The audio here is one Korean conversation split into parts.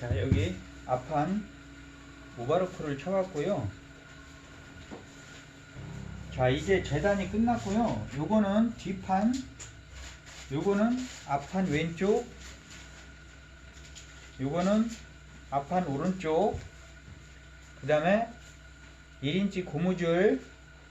자 여기 앞판 오바로크를 쳐갖고요. 자 이제 재단이 끝났고요. 요거는 뒷판 요거는 앞판 왼쪽 요거는 앞판 오른쪽 그 다음에 1인치 고무줄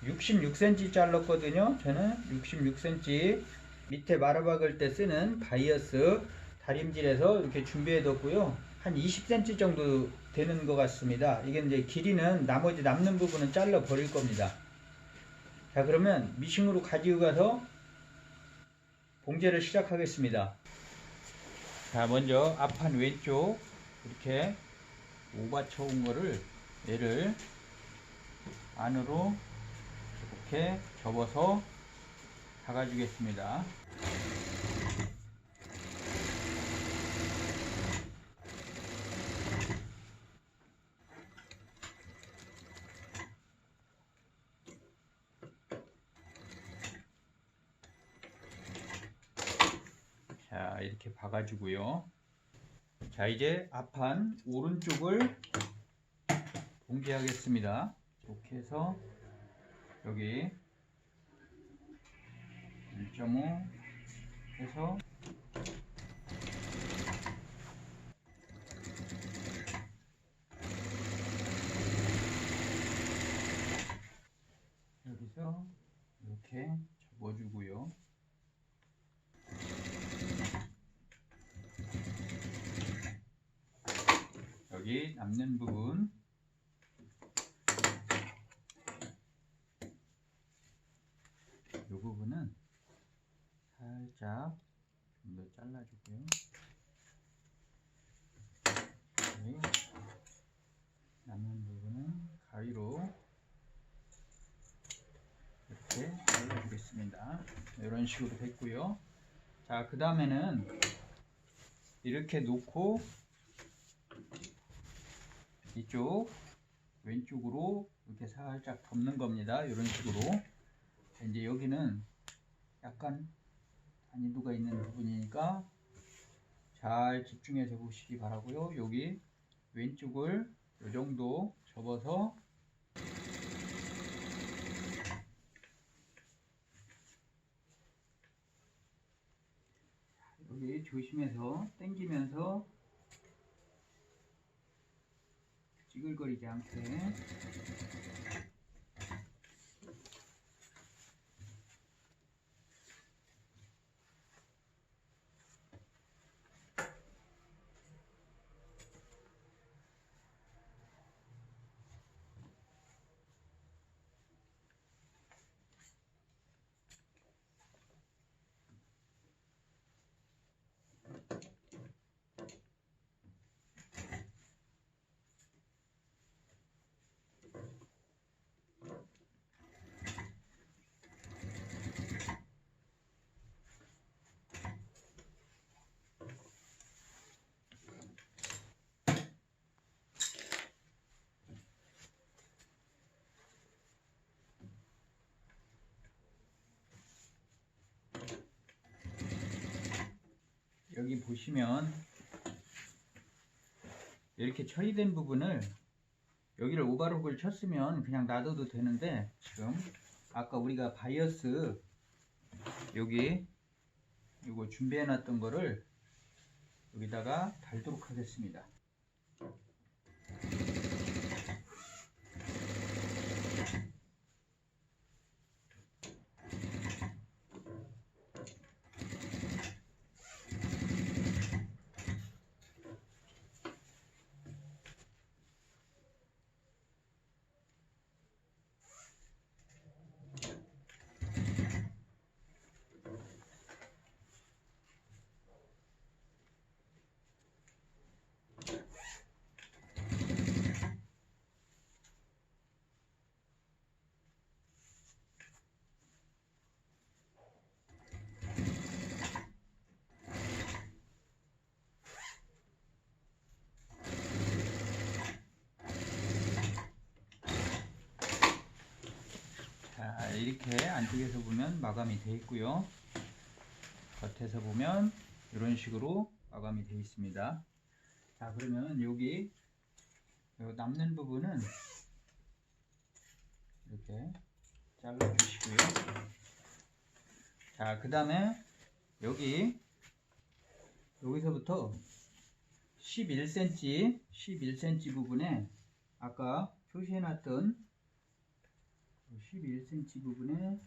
66cm 잘랐거든요. 저는 66cm 밑에 마루박을 때 쓰는 바이어스 다림질에서 이렇게 준비해 뒀고요 한 20cm 정도 되는 것 같습니다. 이게 이제 길이는 나머지 남는 부분은 잘라 버릴 겁니다. 자 그러면 미싱으로 가지고 가서 봉제를 시작하겠습니다. 자 먼저 앞판 왼쪽 이렇게 오받쳐 온 거를 얘를 안으로 이렇게 접어서 박아주겠습니다 자 이렇게 박아주고요. 자 이제 앞판 오른쪽을 봉제하겠습니다. 이렇게 해서 여기 1.5 해서 이렇게 접어주고요 남는 부분 이 부분은 살짝 좀 더 잘라주고요. 네. 남은 부분은 가위로 이렇게 잘라주겠습니다. 이런 식으로 됐고요. 자, 그 다음에는 이렇게 놓고 이쪽 왼쪽으로 이렇게 살짝 덮는 겁니다. 이런 식으로. 자, 이제 여기는 약간 난이도가 있는 부분이니까 잘 집중해서 보시기 바라고요. 여기 왼쪽을 이 정도 접어서 여기 조심해서 당기면서 찌글거리지 않게 여기 보시면 이렇게 처리된 부분을 여기를 오바록을 쳤으면 그냥 놔둬도 되는데 지금 아까 우리가 바이어스 여기 이거 준비해 놨던 거를 여기다가 달도록 하겠습니다 자 이렇게 안쪽에서 보면 마감이 되어 있고요 겉에서 보면 이런 식으로 마감이 되어 있습니다 자 그러면 여기 요 남는 부분은 이렇게 잘라 주시고요. 자, 그 다음에 여기 여기서부터 11cm 11cm 부분에 아까 표시해 놨던 11cm 부분에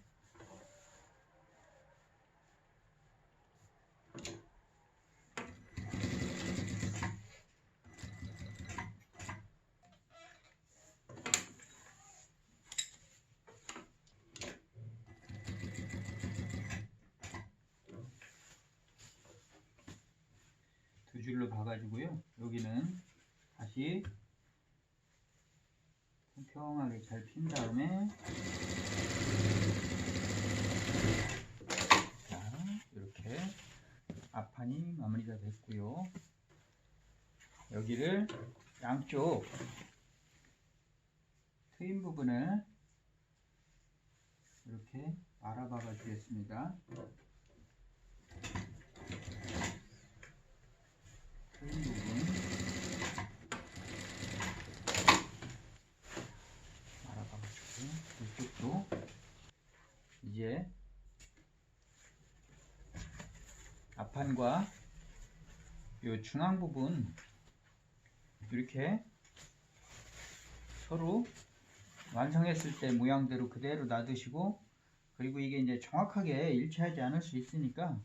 두 줄로 봐가지고요. 여기는 다시 평평하게 잘 핀 다음에 자 이렇게 앞판이 마무리가 됐고요. 여기를 양쪽 트임 부분을 이렇게 알아박아 주겠습니다. 트임 부분 알아봐가지고 이쪽도 이제 앞판과 요 중앙 부분 이렇게 서로 완성했을 때 모양대로 그대로 놔두시고 그리고 이게 이제 정확하게 일치하지 않을 수 있으니까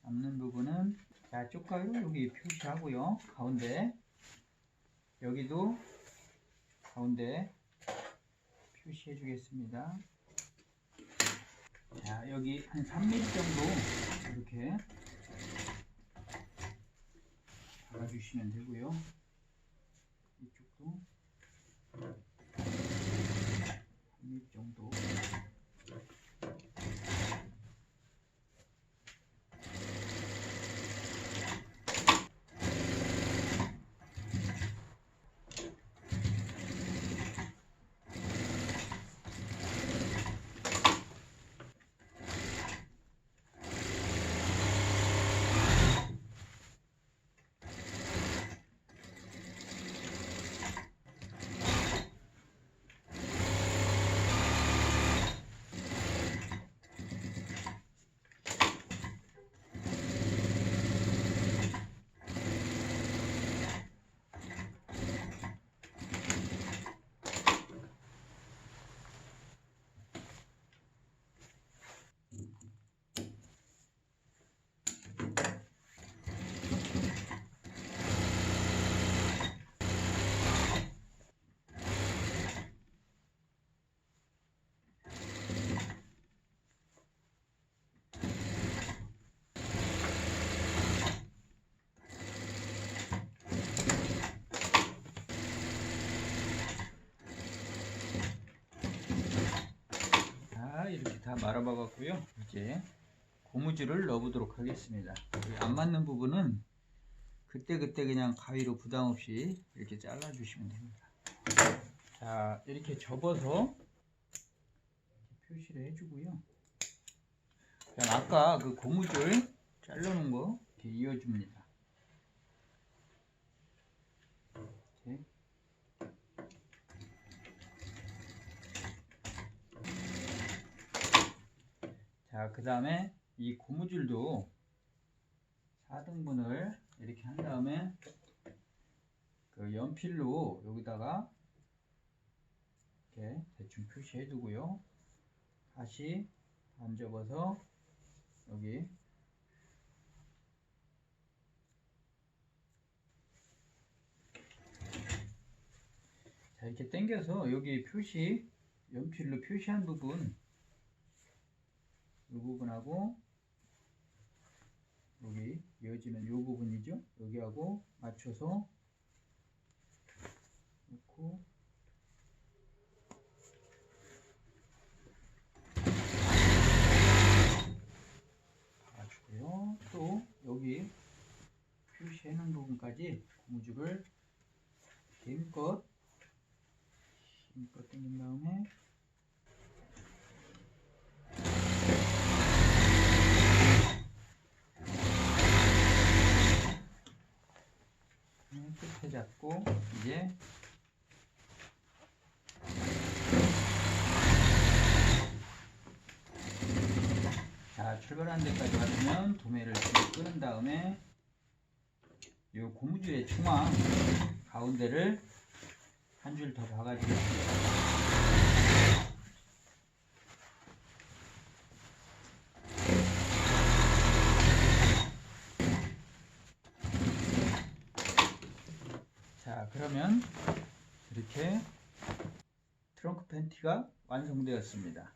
남는 부분은 자 쪽가로 여기 표시하고요. 가운데. 여기도 가운데 표시해 주겠습니다 자 여기 한 3mm 정도 이렇게 박아주시면 되고요. 이쪽도 3mm 정도 자 이렇게 다 말아봐 갖고요. 이제 고무줄을 넣어보도록 하겠습니다. 안 맞는 부분은 그때 그때 그냥 가위로 부담 없이 이렇게 잘라 주시면 됩니다. 자 이렇게 접어서 표시를 해주고요. 아까 그 고무줄 잘라 놓은 거 이어줍니다 이렇게. 자, 그 다음에 이 고무줄도 4등분을 이렇게 한 다음에 그 연필로 여기다가 이렇게 대충 표시해 두고요. 다시 안 접어서 여기 자 이렇게 당겨서 여기 표시 연필로 표시한 부분 이 부분하고 여기 이어지는 이 부분이죠. 여기하고 맞춰서 놓고 박아주고요. 또 여기 표시해 놓은 부분까지 고무줄을 힘껏 힘껏 당긴 다음에 잡고 이제 자 출발한 데까지 왔으면 도매를 쭉 끄는 다음에 이 고무줄의 중앙 가운데를 한 줄 더 박아주겠습니다. 자 그러면 이렇게 트렁크 팬티가 완성되었습니다.